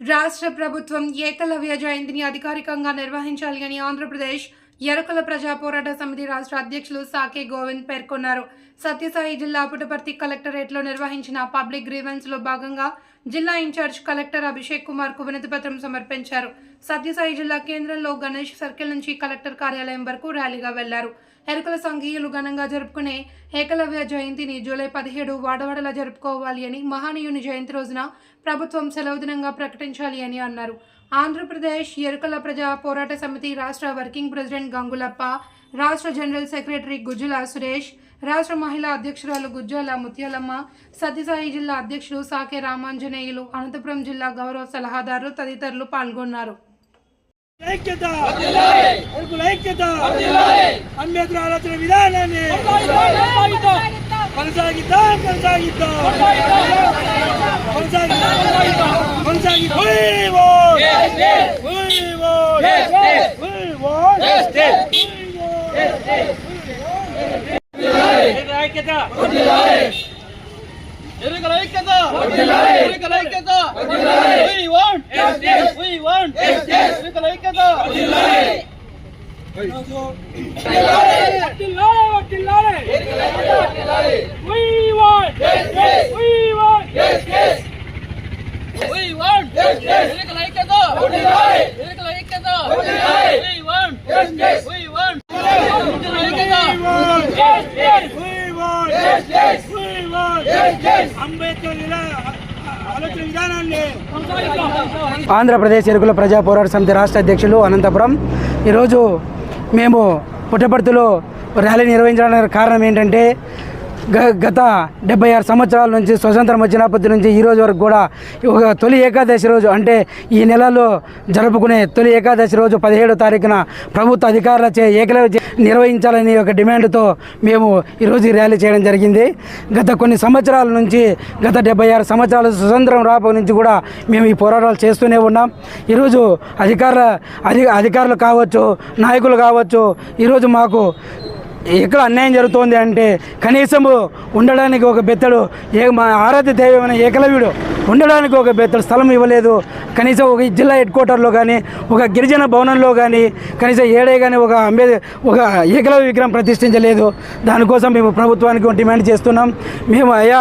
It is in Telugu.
రాష్ట్ర ప్రభుత్వం ఏకలవ్య జయంతిని అధికారికంగా నిర్వహించాలి అని ఆంధ్రప్రదేశ్ ఎరకుల ప్రజా పోరాట సమితి రాష్ట్ర అధ్యక్షులు సాకే గోవింద్ పేర్కొన్నారు. సత్యసాయి జిల్లా పుటపర్తి కలెక్టరేట్లో నిర్వహించిన పబ్లిక్ గ్రీవెన్స్లో భాగంగా జిల్లా ఇన్ఛార్జ్ కలెక్టర్ అభిషేక్ కుమార్కు వినతిపత్రం సమర్పించారు. సత్యసాయి జిల్లా కేంద్రంలో గణేష్ సర్కిల్ నుంచి కలెక్టర్ కార్యాలయం వరకు ర్యాలీగా వెళ్ళారు. ఎరుకల సంఘీయులు ఘనంగా జరుపుకునే ఏకలవ్య జయంతిని జూలై పదిహేడు వాడవాడలా జరుపుకోవాలి అని మహానీయుని జయంతి రోజున ప్రభుత్వం సెలవు దినంగా ప్రకటించాలి అని అన్నారు. ఆంధ్రప్రదేశ్ ఎరుకల ప్రజా పోరాట సమితి రాష్ట్ర వర్కింగ్ ప్రెసిడెంట్ గంగులప్ప రాష్ట్ర జనరల్ సెక్రటరీ గుజ్జుల సురేష్ రాష్ట్ర మహిళా అధ్యక్షురాలు గుజ్జాల ముత్యాలమ్మ సత్యసాయి జిల్లా అధ్యక్షులు సాకే రామాంజనేయులు అనంతపురం జిల్లా గౌరవ సలహాదారు తదితరులు పాల్గొన్నారు. ఐక్యత! కొడుకుల ఐక్యత! అంబేద్కర్ ఆలోచన విధానాన్ని కొనసాగిద్దాం! కొనసాగిద్దాం కొనసాగిద్దాం! కొనసాగిద్దాం! We want. Want. We want. ఎరుకల ఐక్యత ఎరుకల ఐక్యత ఎరుకల ఐక్యత We want. We want. ఎరుకల ఐక్యత We want. అంబేద్కర్ ఆలోచన విధానాన్ని ఆంధ్రప్రదేశ్ ఎరుకుల ప్రజా పోరాట సమితి రాష్ట్ర అధ్యక్షులు అనంతపురం. ఈరోజు మేము పుట్టపర్తిలో ర్యాలీ నిర్వహించడానికి కారణం ఏంటంటే గత డెబ్బై ఆరు సంవత్సరాల నుంచి స్వతంత్రం వచ్చినప్పటి నుంచి ఈ రోజు వరకు కూడా ఒక తొలి ఏకాదశి రోజు అంటే ఈ నెలలో జరుపుకునే తొలి ఏకాదశి రోజు పదిహేడో తారీఖున ప్రభుత్వ అధికారులచే ఏకలవ్య నిర్వహించాలని ఒక డిమాండ్తో మేము ఈరోజు ర్యాలీ చేయడం జరిగింది. గత కొన్ని సంవత్సరాల నుంచి గత డెబ్బై ఆరు సంవత్సరాల స్వతంత్రం రాప నుంచి కూడా మేము ఈ పోరాటాలు చేస్తూనే ఉన్నాం. ఈరోజు అధికారుల అధి అధికారులు కావచ్చు నాయకులు కావచ్చు ఈరోజు మాకు ఎక్కడ అన్యాయం జరుగుతోంది అంటే కనీసము ఉండడానికి ఒక బెత్తడు ఏ మా ఆరాధ్య దైవమైన ఏకలవ్యుడు ఉండడానికి ఒక బెత్తడు స్థలం ఇవ్వలేదు. కనీసం ఒక జిల్లా హెడ్ క్వార్టర్లో కానీ ఒక గిరిజన భవనంలో కానీ కనీసం ఏడే కానీ ఒక అంబేద్ ఒక ఏకలవ్య విగ్రహం ప్రతిష్ఠించలేదు. దానికోసం మేము ప్రభుత్వానికి డిమాండ్ చేస్తున్నాం. మేము అయా